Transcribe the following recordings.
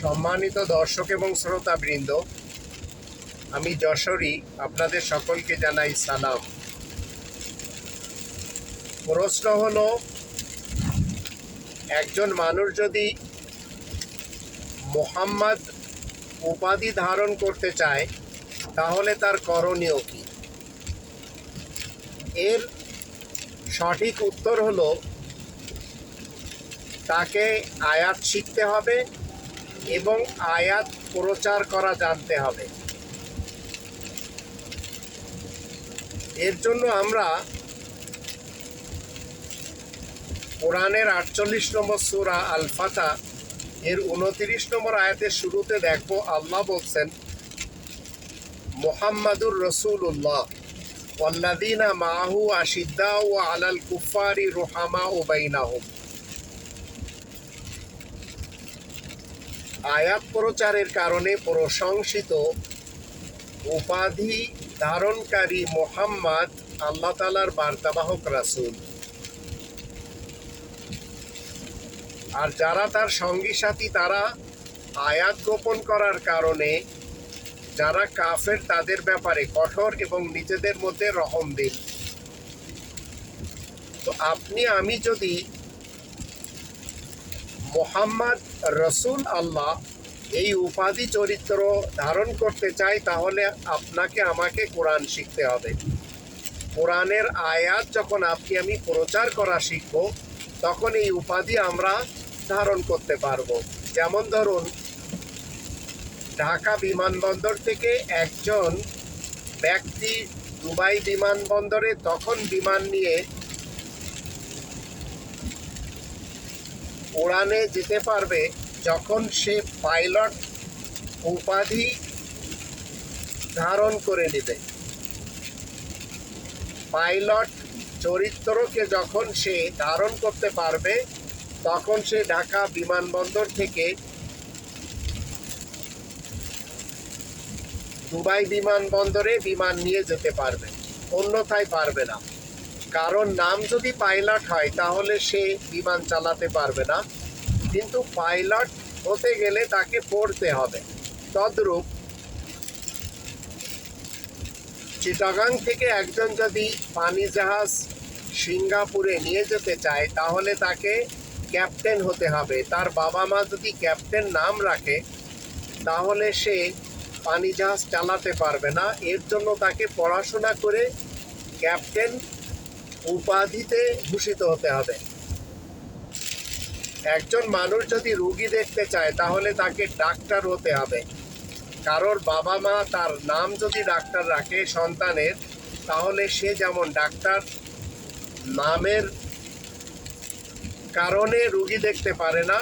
সম্মানিত দর্শক এবং শ্রোতাবৃন্দ, আমি যশোরী, আপনাদের সকলকে জানাই সালাম। প্রশ্ন হলো, একজন মানুষ যদি মোহাম্মদ উপাধি ধারণ করতে চায়, তাহলে তার করণীয় কি? এর সঠিক উত্তর হলো, তাকে আয়াত শিখতে হবে এবং আয়াত প্রচার করা জানতে হবে। এর জন্য আমরা কোরআনের আটচল্লিশ নম্বর সুরা আল ফাতা এর উনত্রিশ নম্বর আয়াতের শুরুতে দেখব, আল্লাহ বলছেন, মোহাম্মদুর রসুল্লাহ আশিদ্দা ও আলাল কুফারি রোহামা আয়াত প্রচারের কারণে প্রশংসিত উপাধি ধারণকারী মোহাম্মদ আল্লাহ তালার বার্তাবাহক রাসূল। আর যারা তার সঙ্গী সাথী, তারা আয়াত গোপন করার কারণে যারা কাফের, তাদের ব্যাপারে কঠোর এবং নিজেদের মধ্যে রহম দিন তো আপনি, আমি যদি মোহাম্মদ রসুল আল্লাহ এই উপাধি চরিত্র ধারণ করতে চাই তাহলে আপনাকে আমাকে কোরআন শিখতে হবে। কোরআনের আয়াত যখন আপনি, আমি প্রচার করা শিখব, তখন এই উপাধি আমরা ধারণ করতে পারব। যেমন ধরুন, ঢাকা বিমানবন্দর থেকে একজন ব্যক্তি দুবাই বিমানবন্দরে তখন বিমান নিয়ে উড়ানে যেতে পারবে যখন সে পাইলট উপাধি ধারণ করে নেবে। পাইলট চরিত্রকে যখন সে ধারণ করতে পারবে, তখন সে ঢাকা বিমানবন্দর থেকে দুবাই বিমানবন্দরে বিমান নিয়ে যেতে পারবে। অন্যথায় পারবে না। কারণ নাম যদি পাইলট হয়, তাহলে সে বিমান চালাতে পারবে না। কিন্তু পাইলট হতে গেলে তাকে পড়তে হবে। তদ্রূপ চিটাগাং থেকে একজন যদি পানি জাহাজ সিঙ্গাপুরে নিয়ে যেতে চায়, তাহলে তাকে ক্যাপ্টেন হতে হবে। তার বাবা মা যদি ক্যাপ্টেন নাম রাখে, তাহলে সে পানি জাহাজ চালাতে পারবে না। এর জন্য তাকে পড়াশোনা করে ক্যাপ্টেন উপাধিতে ভূষিত হতে হবে। একজন মানুষ যদি রুগী দেখতে চায়, তাহলে তাকে ডাক্তার হতে হবে। কারোর বাবা মা তার নাম যদি ডাক্তার রাখে সন্তানের, তাহলে সে যেমন ডাক্তার, নামের কারণে রুগী দেখতে পারে না,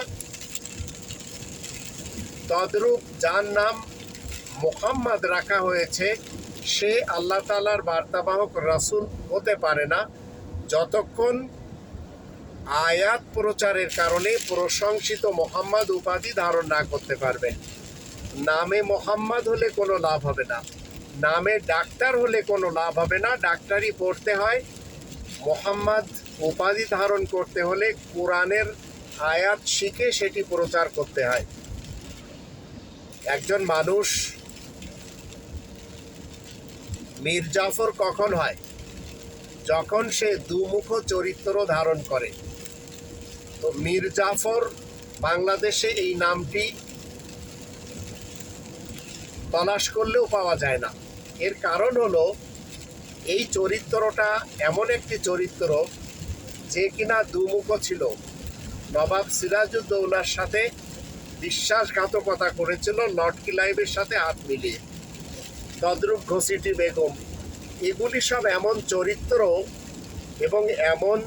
তদ্রূপ যার নাম মোহাম্মদ রাখা হয়েছে, সে আল্লাহ তালার বার্তাবাহক রাসূল হতে পারে না। যতক্ষণ আয়াত প্রচারের কারণে প্রশংসিত মোহাম্মদ উপাধি ধারণ না করতে পারবে। নামে মোহাম্মদ হলে কোনো লাভ হবে না। নামে ডাক্তার হলে কোনো লাভ হবে না। ডাক্তারি পড়তে হয়। মোহাম্মদ উপাধি ধারণ করতে হলে কোরআনের আয়াত শিখে সেটি প্রচার করতে হয়। একজন মানুষ মীর জাফর কখন হয়? যখন সে দুমুখ চরিত্র ধারণ করে, তো মীর জাফর বাংলাদেশে এই নামটি তলাশ করলেও পাওয়া যায় না। এর কারণ হলো, এই চরিত্রটা এমন একটি চরিত্র যে কিনা দুমুখ ছিল। নবাব সিরাজউদ্দৌলার সাথে বিশ্বাসঘাতকতা করেছিল লর্ড লাইভের সাথে হাত মিলিয়ে। তদ্রূপ ঘসিটি বেগম এগুলি সব এমন চরিত্র এবং এমন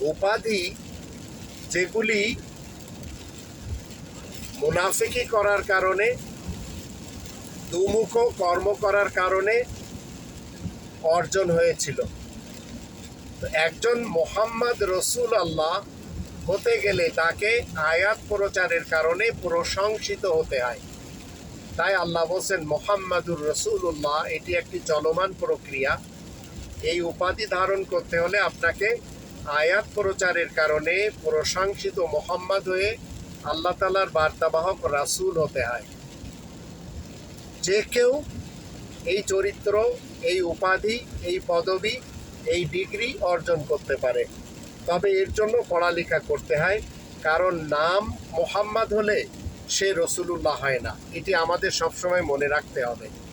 উপাধি যেগুলি মুনাফিকি করার কারণে, দুমুখ কর্ম করার কারণে অর্জন হয়েছিল। একজন মোহাম্মদ রসুল আল্লাহ হতে গেলে তাকে আয়াত প্রচারের কারণে প্রশংসিত হতে হয়। তাই আল্লাহ বলছেন, মোহাম্মদুর রসুল্লাহ এটি একটি চলমান প্রক্রিয়া। এই উপাধি ধারণ করতে হলে আপনাকে আয়াত প্রচারের কারণে প্রশংসিত মোহাম্মদ হয়ে আল্লাহ তালার বার্তাবাহক রাসূল হতে হয়। যে কেউ এই চরিত্র, এই উপাধি, এই পদবি, এই ডিগ্রি অর্জন করতে পারে। তবে এর জন্য পড়ালেখা করতে হয়, কারণ নাম মোহাম্মদ হলে সে রসুলুল্লাহ হয় না। এটি আমাদের সবসময় মনে রাখতে হবে।